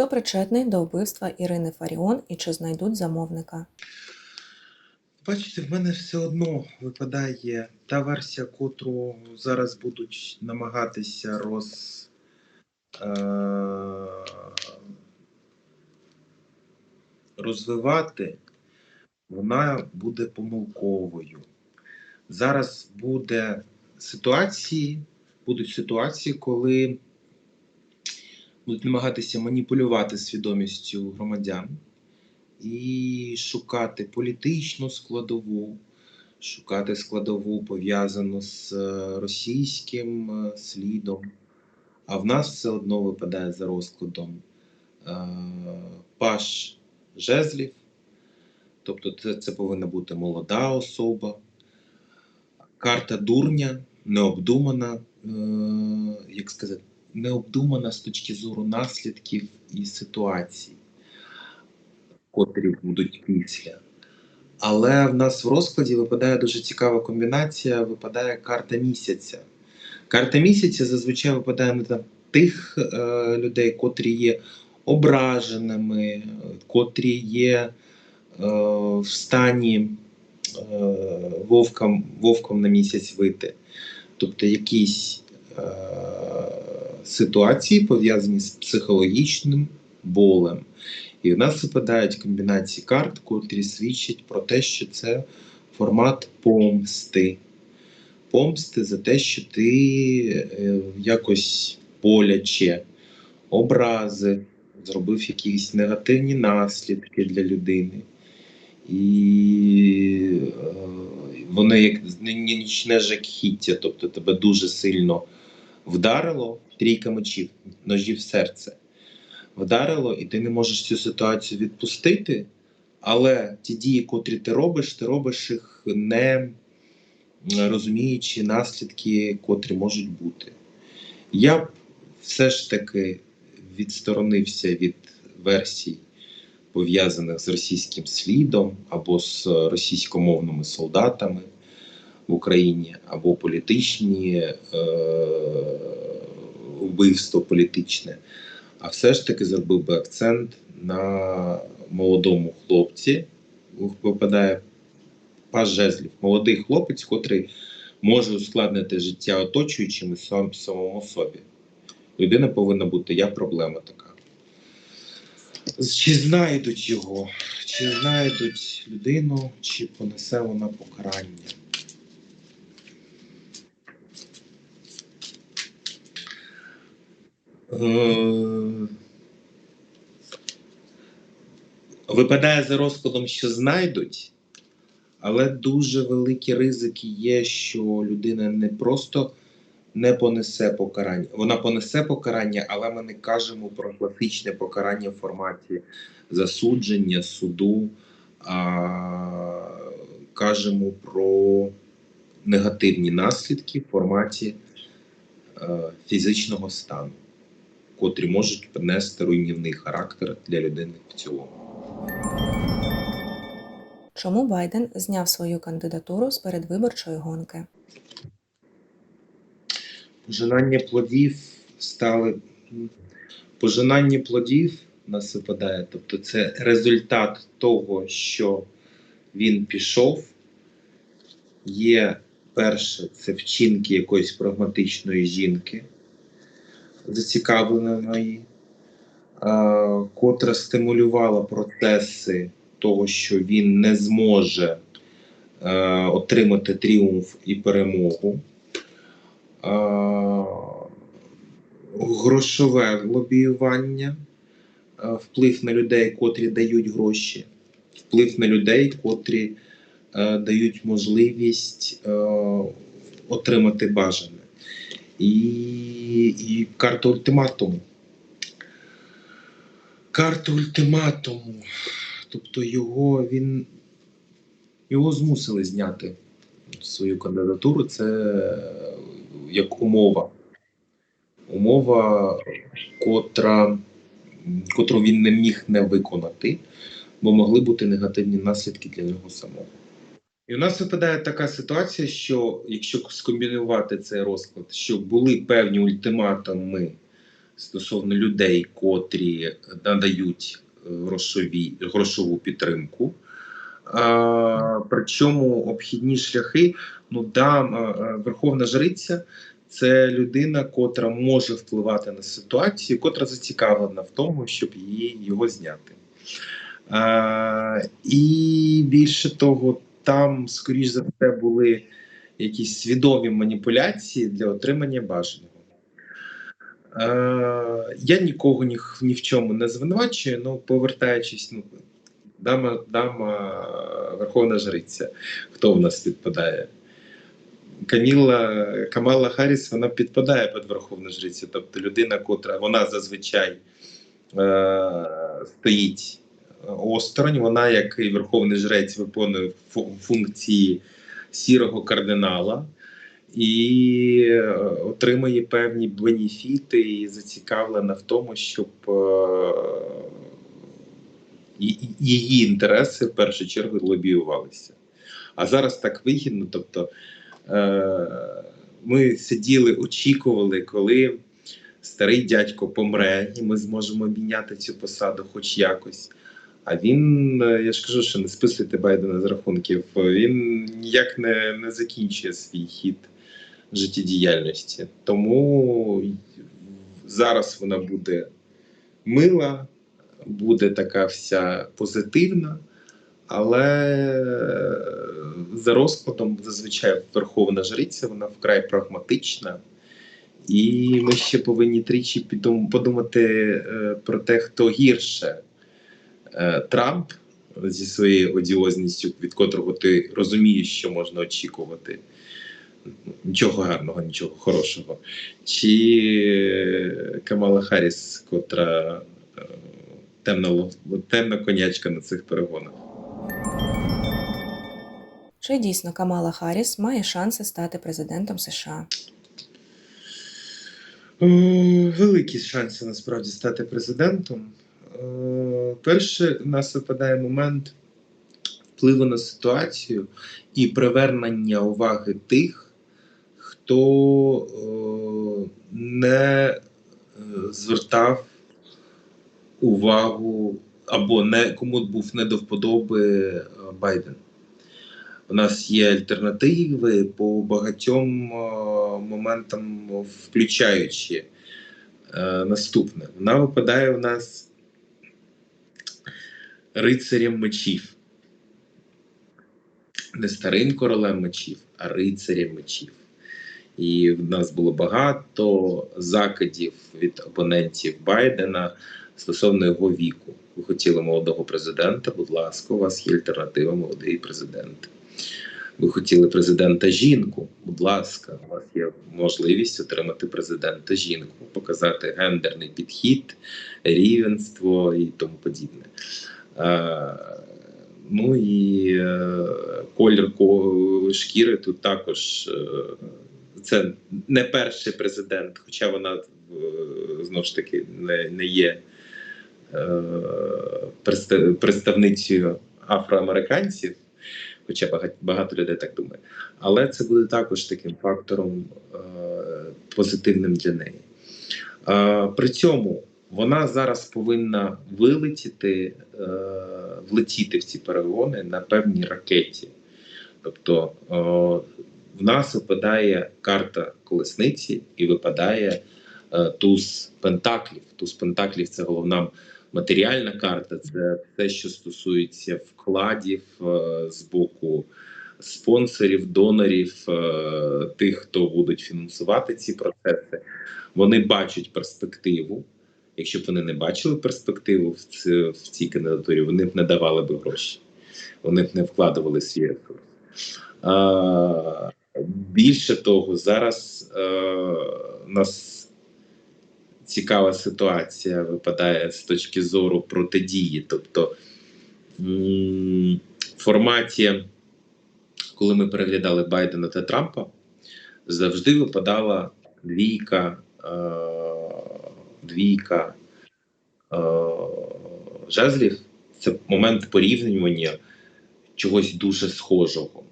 Хто причетний до вбивства Ірини Фаріон і чи знайдуть замовника? Бачите, в мене все одно випадає та версія, котру зараз будуть намагатися роз, е, розвивати, вона буде помилковою. Зараз буде ситуації, будуть ситуації, коли будуть намагатися маніпулювати свідомістю громадян і шукати політичну складову, шукати складову пов'язану з е, російським е, слідом. А в нас все одно випадає за розкладом е, паш жезлів, тобто це, це повинна бути молода особа, карта дурня, необдумана, е, як сказати, необдумана з точки зору наслідків і ситуацій котрі будуть після. Але в нас в розкладі випадає дуже цікава комбінація, випадає карта місяця. Карта місяця зазвичай випадає на тих е, людей, котрі є ображеними, котрі є е, в стані е, вовком, вовком на місяць вити. Тобто якісь е, ситуації пов'язані з психологічним болем. І в нас випадають комбінації карт, котрі свідчать про те, що це формат помсти. Помсти за те, що ти е, якось боляче, образи, зробив якісь негативні наслідки для людини. І е, воно як нічне жахіття, тобто тебе дуже сильно вдарило трійка мечів, ножів серце вдарило, і ти не можеш цю ситуацію відпустити. Але ті дії, котрі ти робиш, ти робиш їх не розуміючи наслідки, котрі можуть бути. Я б все ж таки відсторонився від версій, пов'язаних з російським слідом або з російськомовними солдатами в Україні, або політичні е, вбивство політичне а все ж таки зробив би акцент на молодому хлопці. Випадає жезлів, молодий хлопець, котрий може ускладнити життя оточуючим і сам самому собі. Людина повинна бути я проблема така. Чи знайдуть його, чи знайдуть людину, чи понесе вона покарання. Випадає за розкладом, що знайдуть, але дуже великі ризики є, що людина не просто не понесе покарання. Вона понесе покарання, але ми не кажемо про класичне покарання в форматі засудження, суду, а кажемо про негативні наслідки в форматі е, фізичного стану котрі можуть принести руйнівний характер для людини в цілому. Чому Байден зняв свою кандидатуру з передвиборчої гонки? Пожинання плодів стали пожинання плодів нас випадає. Тобто, це результат того, що він пішов. Є перше, це вчинки якоїсь прагматичної жінки зацікавленої, котра стимулювала процеси того, що він не зможе е, отримати тріумф і перемогу. Грошове лобіювання, е, вплив на людей, котрі дають гроші, вплив на людей, котрі е, дають можливість отримати бажане і і карта ультиматуму. Карта ультиматуму. Тобто його він його змусили зняти свою кандидатуру. Це як умова. Умова, котра, котру він не міг не виконати, бо могли бути негативні наслідки для нього самого. І у нас випадає така ситуація, що якщо скомбінувати цей розклад, що були певні ультиматуми стосовно людей, котрі надають е, грошові, грошову підтримку. А, причому обхідні шляхи, ну да, е, Верховна Жриця це людина, котра може впливати на ситуацію, котра зацікавлена в тому, щоб її його зняти. А, і більше того, там, скоріш за все, були якісь свідомі маніпуляції для отримання бажаного. Е, я нікого ні, ні в чому не звинувачую, ну повертаючись, ну дама, дама Верховна Жриця, хто в нас підпадає? Каміла Камала Харріс, вона підпадає під Верховну Жрицю, тобто людина, котра вона зазвичай е, стоїть осторонь, вона, як і Верховний Жрець, виконує функції сірого кардинала і е, отримує певні бенефіти і зацікавлена в тому, щоб е, її інтереси в першу чергу лобіювалися. А зараз так вигідно. Тобто е, ми сиділи, очікували, коли старий дядько помре, і ми зможемо обміняти цю посаду хоч якось. А він, е, я ж кажу, що не списуйте Байдена з рахунків, він ніяк не, не закінчує свій хід життєдіяльності. Тому зараз вона буде мила, буде така вся позитивна, але за розкладом зазвичай Верховна Жриця, вона вкрай прагматична. І ми ще повинні тричі подумати е, про те, хто гірше. Е, Трамп зі своєю одіозністю, від котрого ти розумієш, що можна очікувати. Нічого гарного, нічого хорошого. Чи е, Камала Харріс, котра е, темна, темна конячка на цих перегонах. Чи дійсно Камала Харріс має шанси стати президентом США? Великі шанси насправді стати президентом. Е, Перше, у нас випадає момент впливу на ситуацію і привернення уваги тих, хто е, не е, звертав увагу або не кому був не до вподоби Байден. У нас є альтернативи по багатьом моментам, включаючи наступне. Вона випадає у нас рицарем мечів. Не старим королем мечів, а рицарем мечів. І в нас було багато закидів від опонентів Байдена стосовно його віку. Ви хотіли молодого президента, будь ласка, у вас є альтернатива молодий президент. Ви хотіли президента жінку, будь ласка, у вас є можливість отримати президента жінку, показати гендерний підхід, рівенство і тому подібне. Е, ну і е, колір шкіри тут також е, це не перший президент, хоча вона знову ж таки не, не є представницею афроамериканців, хоча багато, багато людей так думає. Але це буде також таким фактором позитивним для неї. При цьому вона зараз повинна вилетіти, е, влетіти в ці перегони на певній ракеті. Тобто е, в нас випадає карта колесниці і випадає е, туз пентаклів. Туз пентаклів це головна матеріальна карта, це все, що стосується вкладів е, з боку спонсорів, донорів, е, тих, хто будуть фінансувати ці процеси. Вони бачать перспективу. Якщо б вони не бачили перспективу в, ці, в цій кандидатурі, вони б не давали б гроші, вони б не вкладували свій ресурс. А, більше того, зараз е, у нас цікава ситуація випадає з точки зору протидії. Тобто в форматі, коли ми переглядали Байдена та Трампа, завжди випадала двійка, е, двійка е, жезлів. Це момент порівнювання чогось дуже схожого.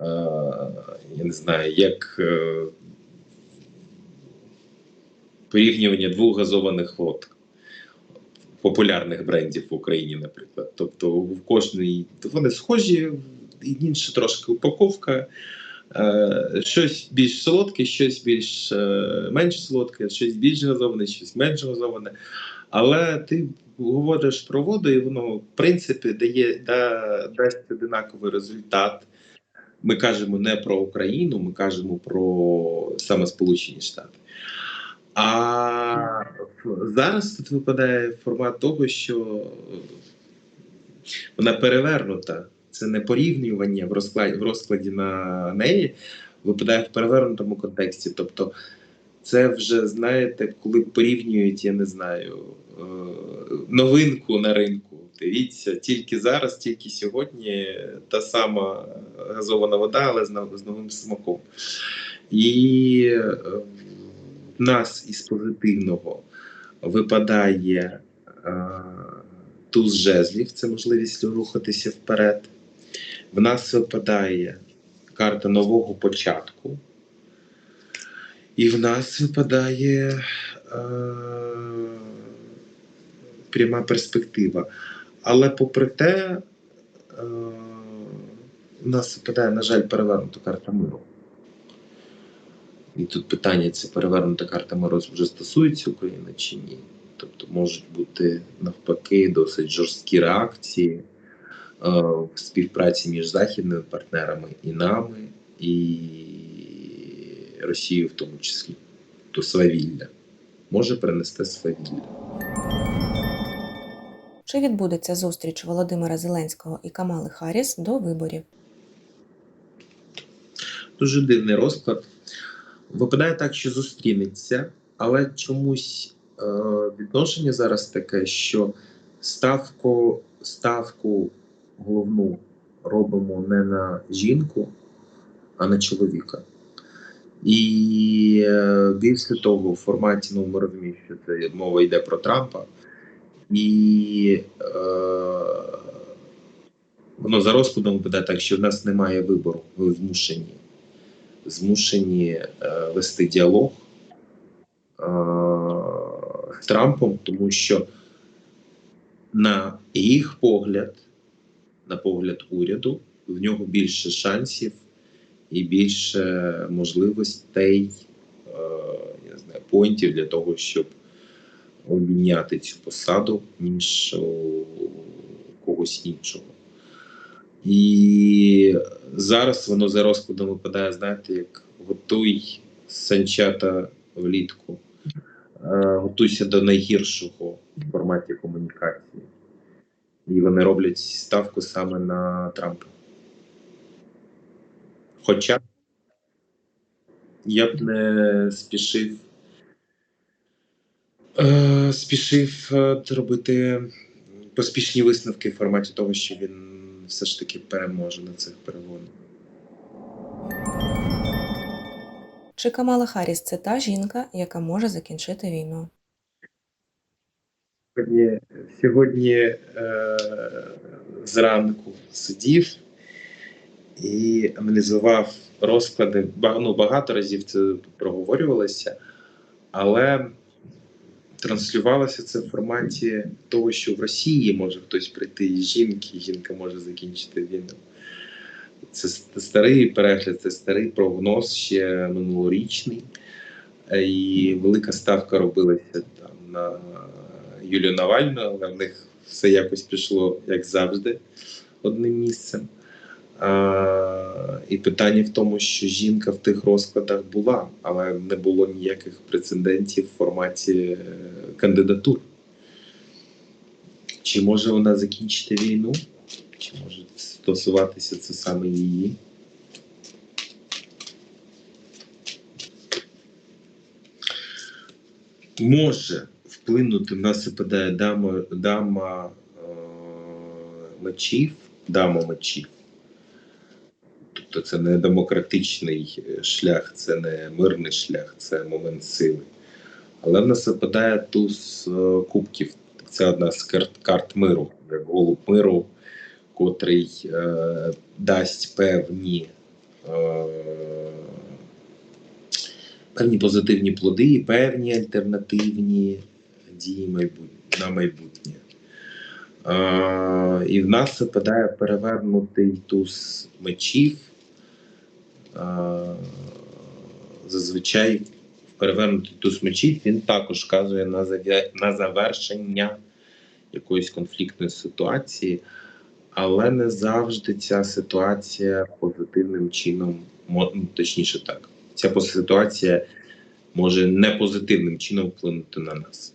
Е, я не знаю, як е, порівнювання двох газованих вод популярних брендів в Україні, наприклад. Тобто в кожній вони схожі, інша трошки упаковка. Е, щось більш солодке, щось більш е, менш солодке, щось більш газоване, щось менш газоване. Але ти говориш про воду, і воно в принципі дає да, дасть одинаковий результат. Ми кажемо не про Україну, ми кажемо про саме Сполучені Штати. А зараз тут випадає формат того, що вона перевернута. Це не порівнювання в розкладі, в розкладі на неї, випадає в перевернутому контексті. Тобто, це вже, знаєте, коли порівнюють, я не знаю, е, новинку на ринку. Дивіться, тільки зараз, тільки сьогодні та сама газована вода, але з новим смаком. І е, в нас із позитивного випадає е, туз жезлів, це можливість рухатися вперед. В нас випадає карта нового початку. І в нас випадає е, пряма перспектива. Але попри те, е, в нас випадає, на жаль, перевернута карта миру. І тут питання: це перевернута карта миру вже стосується України чи ні? Тобто можуть бути навпаки досить жорсткі реакції в співпраці між західними партнерами і нами, і Росією в тому числі. То свавілля може принести свавілля. Чи відбудеться зустріч Володимира Зеленського і Камали Харріс до виборів? Дуже дивний розклад. Випадає так, що зустрінеться, але чомусь е, відношення зараз таке, що ставку, ставку головну робимо не на жінку, а на чоловіка. І більше того, в форматі, ну ми розуміємо, що це мова йде про Трампа. І е, воно за розкладом випадає так, що в нас немає вибору, ви змушені змушені е, вести діалог е, з Трампом, тому що на їх погляд, на погляд уряду, в нього більше шансів і більше можливостей, е, я знаю, поінтів для того, щоб обійняти цю посаду, ніж у когось іншого. І зараз воно за розкладом випадає, знаєте, як готуй санчата влітку, Е, готуйся до найгіршого в форматі комунікації. І вони роблять ставку саме на Трампа. Хоча я б не спішив е, спішив е, робити поспішні висновки в форматі того, що він все ж таки переможе на цих перегонах. Чи Камала Харріс це та жінка, яка може закінчити війну? Сьогодні, сьогодні е, зранку сидів і аналізував розклади. Ну, багато разів це проговорювалося, але транслювалося це в форматі того, що в Росії може хтось прийти із жінки, жінка може закінчити війну. Це старий перегляд, це старий прогноз ще минулорічний. Е, І велика ставка робилася там на Юлію Навальну, але в них все якось пішло, як завжди, одним місцем. А, і питання в тому, що жінка в тих розкладах була, але не було ніяких прецедентів в форматі е, кандидатур. Чи може вона закінчити війну? Чи може стосуватися це саме її? Може вплинути, в нас випадає дама, дама е, мечів, дама мечів. Тобто це не демократичний е, шлях, це не мирний шлях, це момент сили. Але в нас випадає туз е, кубків. Це одна з карт, карт миру, як голуб миру, котрий е, дасть певні е, певні позитивні плоди і певні альтернативні дії на майбутнє. Е, і в нас випадає перевернутий туз мечів. Е, зазвичай перевернутий туз мечів він також вказує на, на завершення якоїсь конфліктної ситуації, але не завжди ця ситуація позитивним чином, ну, точніше так, ця ситуація може не позитивним чином вплинути на нас.